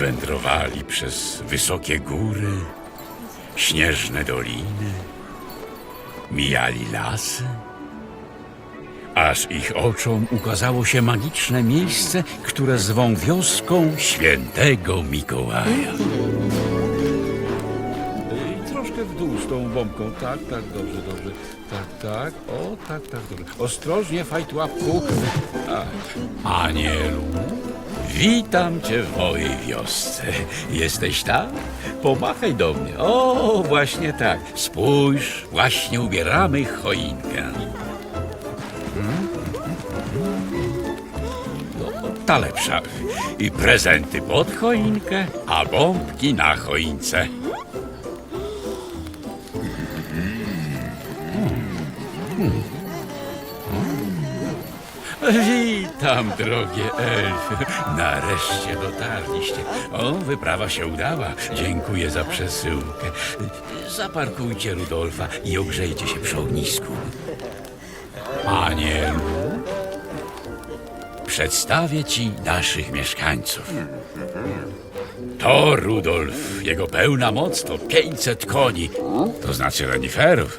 Wędrowali przez wysokie góry, śnieżne doliny, mijali lasy, aż ich oczom ukazało się magiczne miejsce, które zwą wioską świętego Mikołaja. I troszkę w dół z tą bombką. Tak, tak, dobrze, dobrze. Tak, tak. O, tak, tak, dobrze. Ostrożnie, fajtłapku. A. Anielu, witam cię w mojej wiosce. Jesteś tam? Pomachaj do mnie. O, właśnie tak. Spójrz, właśnie ubieramy choinkę. No, ta lepsza. I prezenty pod choinkę, a bombki na choince. Witam, drogie elfy. Nareszcie dotarliście. O, wyprawa się udała. Dziękuję za przesyłkę. Zaparkujcie Rudolfa i ogrzejcie się przy ognisku. Anielu, przedstawię ci naszych mieszkańców. To Rudolf. Jego pełna moc to 500 koni. To znaczy reniferów.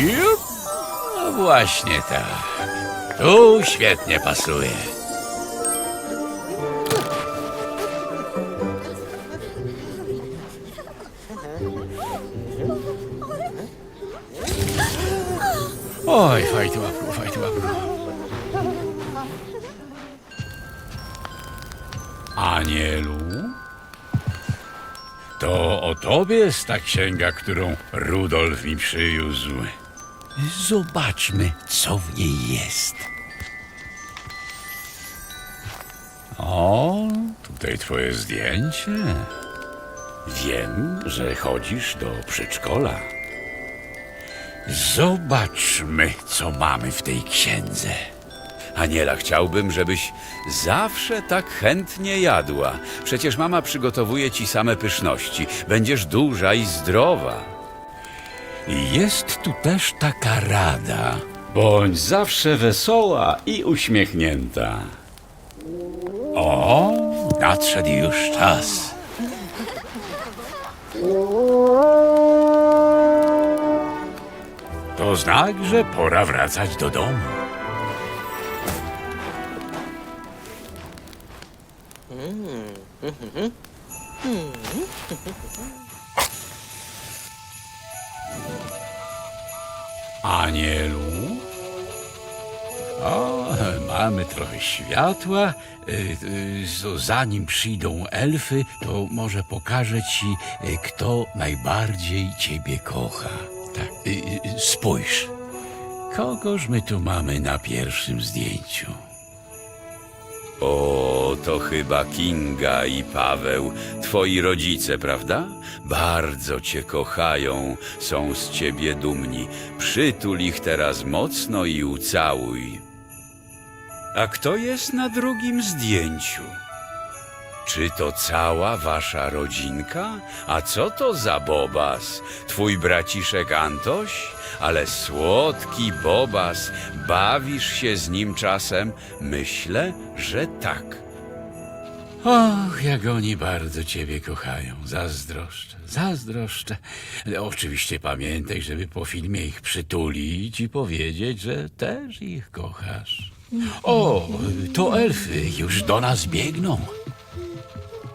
Jup. No właśnie tak. Tu świetnie pasuje. Oj, fajty łapku, fajty łapku. Anielu? Tobie jest ta księga, którą Rudolf mi przywiózł. Zobaczmy, co w niej jest. O, tutaj twoje zdjęcie. Wiem, że chodzisz do przedszkola. Zobaczmy, co mamy w tej księdze. Aniela, chciałbym, żebyś zawsze tak chętnie jadła. Przecież mama przygotowuje ci same pyszności. Będziesz duża i zdrowa. Jest tu też taka rada. Bądź zawsze wesoła i uśmiechnięta. O, nadszedł już czas. To znak, że pora wracać do domu. Anielu? O, mamy trochę światła. Y, y, Zanim przyjdą elfy, to może pokażę ci, y, kto najbardziej ciebie kocha. Tak, spójrz. Kogoż my tu mamy na pierwszym zdjęciu? O, to chyba Kinga i Paweł, twoi rodzice, prawda? Bardzo cię kochają, są z ciebie dumni. Przytul ich teraz mocno i ucałuj. A kto jest na drugim zdjęciu? Czy to cała wasza rodzinka? A co to za Bobas? Twój braciszek Antoś? Ale słodki Bobas, bawisz się z nim czasem? Myślę, że tak. Och, jak oni bardzo ciebie kochają. Zazdroszczę, zazdroszczę. Oczywiście pamiętaj, żeby po filmie ich przytulić i powiedzieć, że też ich kochasz. O, to elfy już do nas biegną.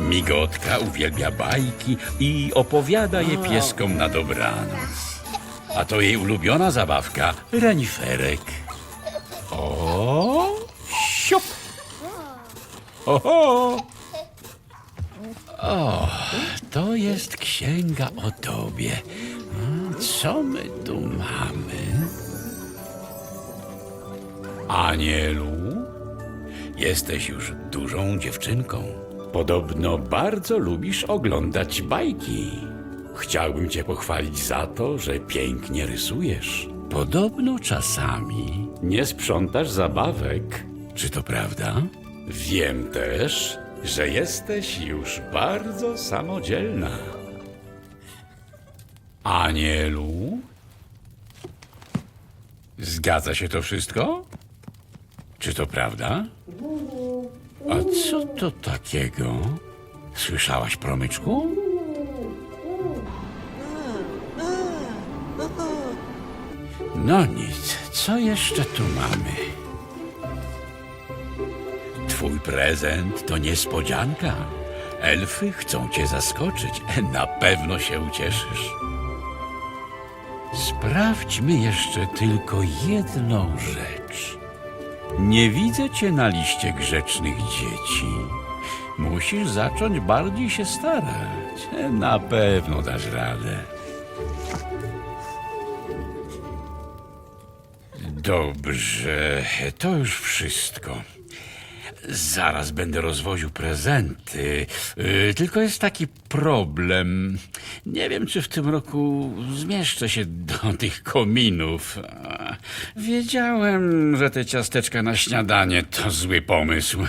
Migotka uwielbia bajki i opowiada je pieskom na dobranoc. A to jej ulubiona zabawka reniferek. O, siup! Oho! O, to jest księga o tobie. A, Co my tu mamy? Anielu, jesteś już dużą dziewczynką. Podobno bardzo lubisz oglądać bajki. Chciałbym cię pochwalić za to, że pięknie rysujesz. Podobno czasami nie sprzątasz zabawek. Czy to prawda? Wiem też, że jesteś już bardzo samodzielna. Anielu? Zgadza się to wszystko? Czy to prawda? A co to takiego? Słyszałaś, promyczku? No nic, co jeszcze tu mamy? Twój prezent to niespodzianka. Elfy chcą cię zaskoczyć. Na pewno się ucieszysz. Sprawdźmy jeszcze tylko jedną rzecz. Nie widzę cię na liście grzecznych dzieci. Musisz zacząć bardziej się starać. Na pewno dasz radę. Dobrze, to już wszystko. Zaraz będę rozwoził prezenty. Yy, Tylko jest taki problem. Nie wiem, czy w tym roku zmieszczę się do tych kominów. A, Wiedziałem, że te ciasteczka na śniadanie to zły pomysł.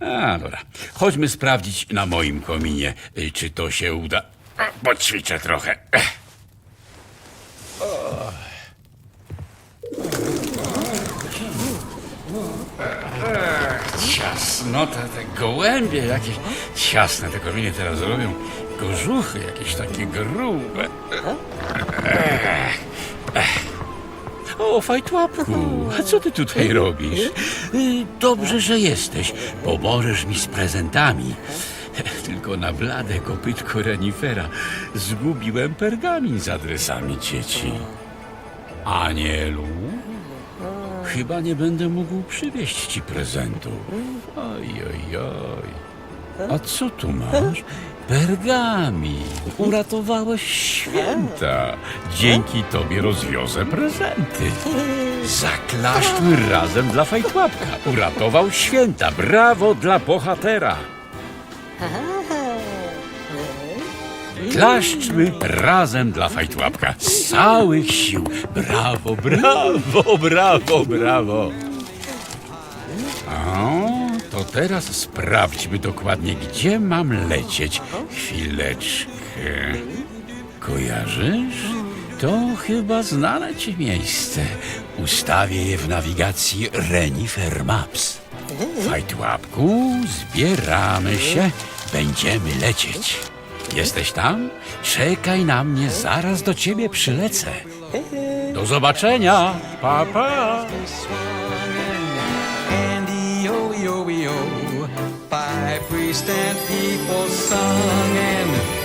A, dobra. Chodźmy sprawdzić na moim kominie, yy, czy to się uda. A, Poćwiczę trochę. Ech. Ciasno, te, gołębie jakieś ciasne, te kominie teraz robią kożuchy jakieś takie grube. O, fajtłapku, a co ty tutaj robisz? Dobrze, że jesteś. Pomożesz mi z prezentami. Tylko na blade kopytko renifera zgubiłem pergamin z adresami dzieci. Anielu? Chyba nie będę mógł przywieźć ci prezentów. Oj, oj, oj. A co tu masz? Pergamin. Uratowałeś święta. Dzięki tobie rozwiozę prezenty. Zaklaszczmy razem dla fajtłapka. Uratował święta. Brawo dla bohatera. Klaszczmy razem dla fajtłapka. Z całych sił. Brawo, brawo, brawo, brawo. O, to teraz sprawdźmy dokładnie, gdzie mam lecieć. Chwileczkę. Kojarzysz? To chyba znane ci miejsce. Ustawię je w nawigacji Renifer Maps. Fajtłapku, zbieramy się. Będziemy lecieć. Jesteś tam? Czekaj na mnie, zaraz do ciebie przylecę. Do zobaczenia. Pa, pa. Priest and people sung